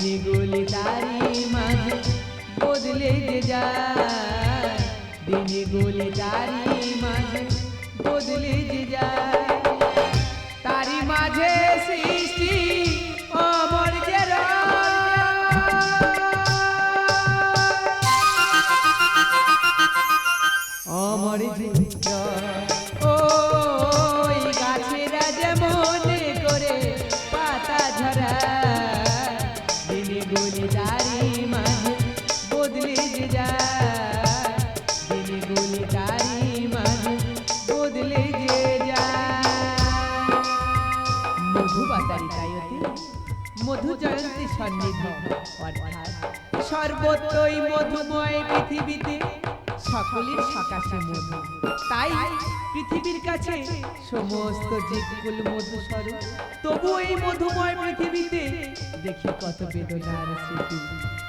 দিনগুলি তারি মাঝে বদলে যে যায় দিনে গলি তারি মাঝে বদলে যে যায় সন্নিধ। অর্থাৎ সর্বত্রই মধুময় পৃথিবীতে সকলের সকাশে মধু। তাই পৃথিবীর কাছে সমস্ত জীবকুল মধু স্বরূপ। তবু এই মধুময় পৃথিবীতে দেখি কত বেদনার স্মৃতি।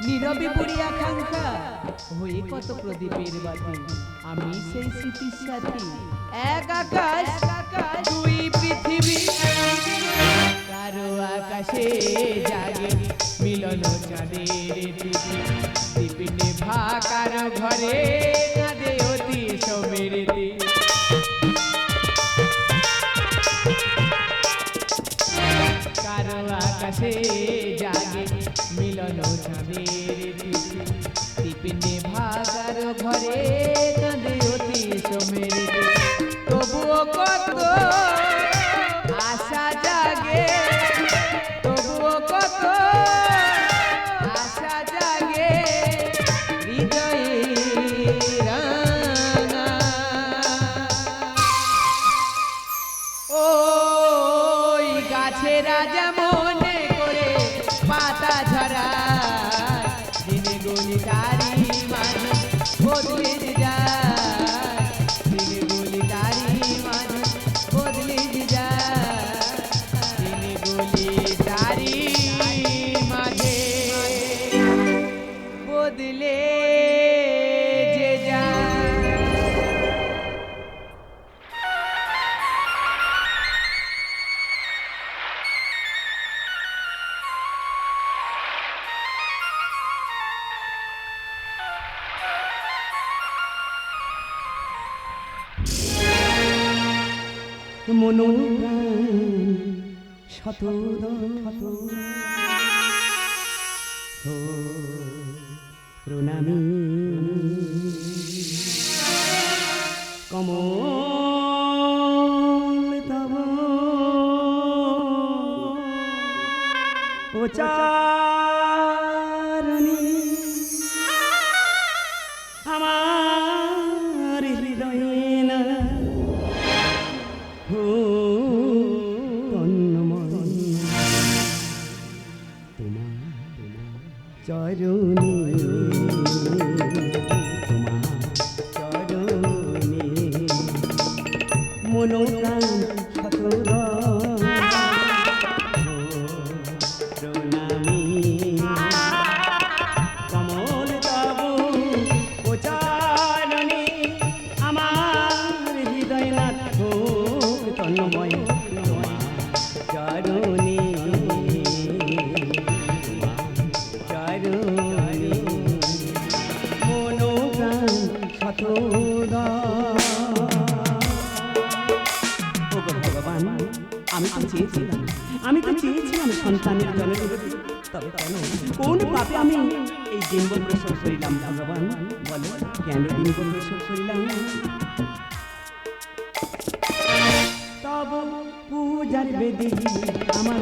নীরবে পড়ি আকাঙ্ক্ষা, হয়ে কত প্রদীপের বাতি। আমি সেই স্মৃতির সাথী এক আকাশ, দুই পৃথিবী। কারও আকাশে জাগে মিলন চাঁদের তিথি দীপিনে ভাকার ঘরে মনোপ্রাণ শত শত প্রণামী কমল তব উচারণী মনোপ্রাণ শতর তবে কেন? কোন পাপে আমি এই ডিম্ব প্রসব করিলাম ভগবান? বলো কেন ডিম্ব প্রসব করিলাম তব পূজার বেদি আমার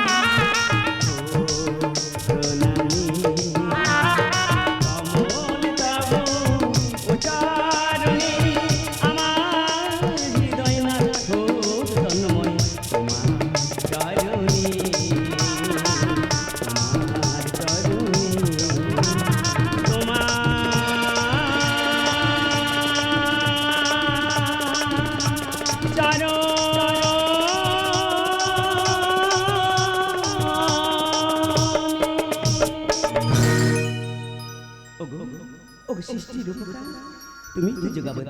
তুমি তো যোগাবো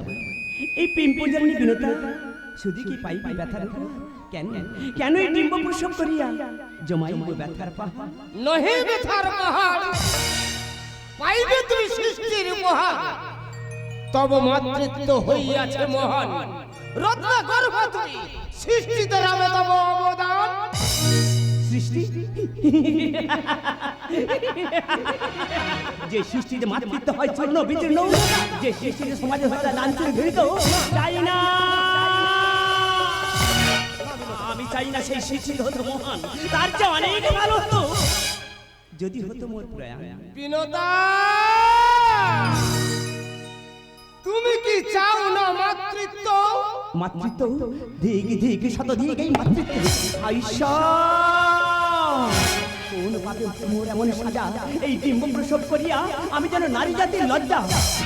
এই প্রেম পূজারিণী বিনতা শুধু কি পাই পাই ব্যথার? কেন? কেন এই ডিম্ব প্রসব করিয়া জমাইব ব্যথার পাহাড়? নহে ব্যথার পাহাড়, পাইবে তুমি সৃষ্টির উপহার। তব মাতৃত্ব হইয়াছে মহান। রত্ন গর্ভ তুমি, সৃষ্টিতে রামে তব অবদান। সৃষ্টি? যে সৃষ্টিতে মাতৃত্ব হয় চূর্ণ বিচূর্ণ যে সৃষ্টিতে সমাজে হত্যা লাঞ্ছন ঘৃত চাই না। আমি চাই না সেই সৃষ্টি হতো মহান তার চেয়ে অনেক ভালো হতো। যদি হতো মোর প্রয়াণ। বিনোদা! তুমি কি চাও না মাতৃত্ব? মাতৃত্ব? দিক দিক শত এই মাতৃত্ব। আইসা! এমন এই ডিম্ব প্রসব করিয়া আমি যেন নারী জাতির লজ্জা।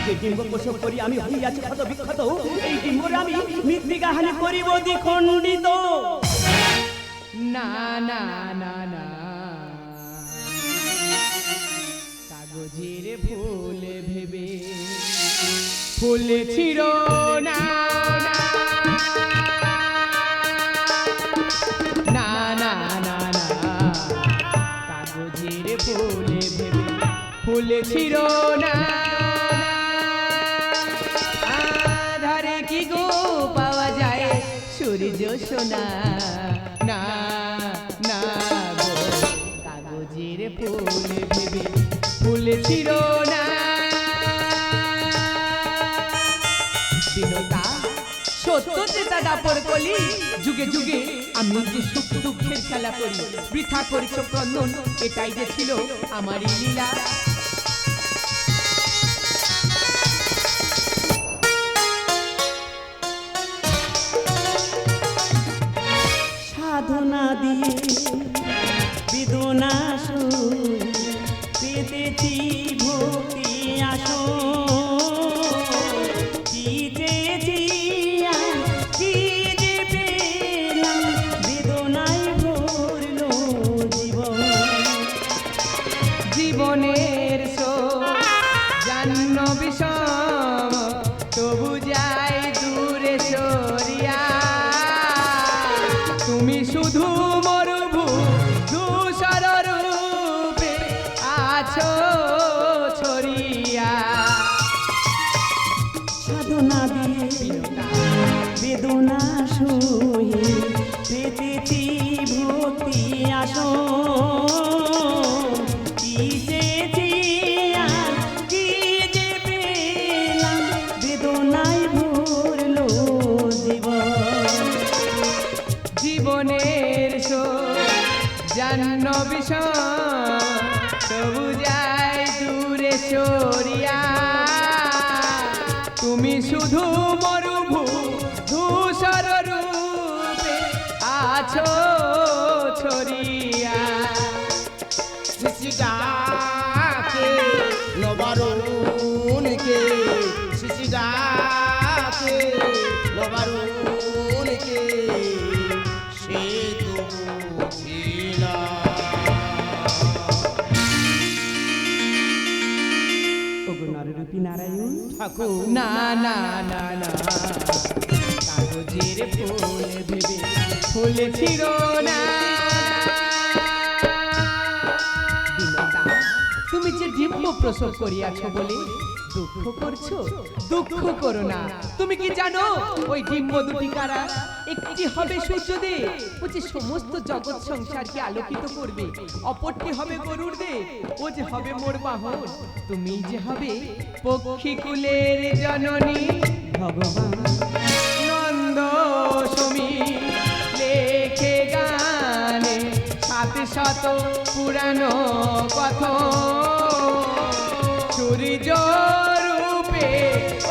যে ডিম্ব প্রসব করি আমি হইয়াছি ক্ষত বিক্ষত এই ডিম্বরে আমি মৃত্তিকা হানি করিব দ্বিখণ্ডিত। না না না না। কাগজের ফুল ভেবে ফুল ছিল না। ফুল ছিল না। আধারে কি গো পাওয়া যায়? সূর্য সোনা। না না গো। কাগজের ফুল ভেবে ফুল ছিল কলি। যুগে যুগে আমি যে সুখ দুঃখের খেলা করি। বৃথা করিছ এটাই যে ছিল আমারই লীলা। বেদনা আছো ছড়িয়া। শিশিডাকে নবারুণকে শিশিডাকে নবারুণকে সে তো বুঝি না ওগো নররূপী নারায়ণ। ঠাকুর না না না না। কাগজের ফুল ভেবে ফুল ছিল না। তুমি যে ডিম্ব প্রসব করিয়াছ বলে দুঃখ করছ? দুঃখ করো না। তুমি কি জানো ওই ডিম্ব দুটি কারা? একটি হবে সূর্যদেব, ও যে সমস্ত জগৎ সংসারকে আলোকিত করবে। অপরটি হবে গরুর দেব ও যে হবে মোর বাহন। তুমি যে হবে পক্ষী কুলের জননী। ভগবান নন্দ সমী শত পুরানো কথ সূর্য রূপে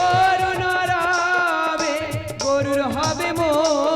অরুণ রবে গরুর হবে মোর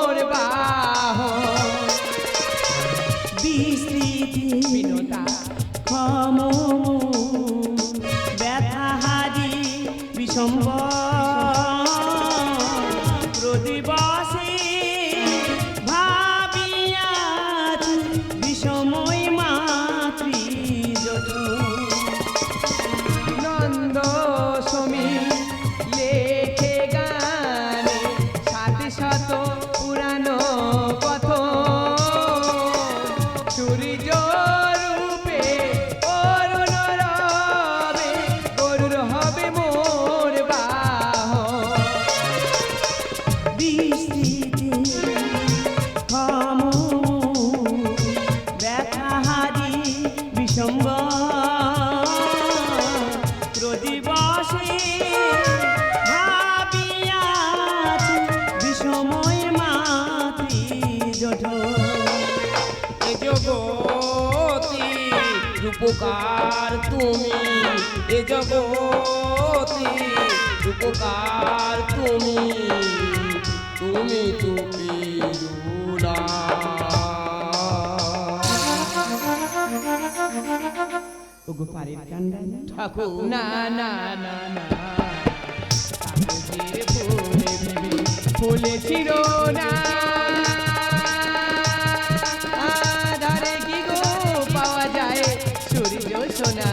জগতে উপকার তুমি তুমি তো পেরো না ওগো পারের কান্ডায় ঠাকুর, না না না না ফুলে না। আধারে কি গো পাওয়া যায়, সূর্য সোনা।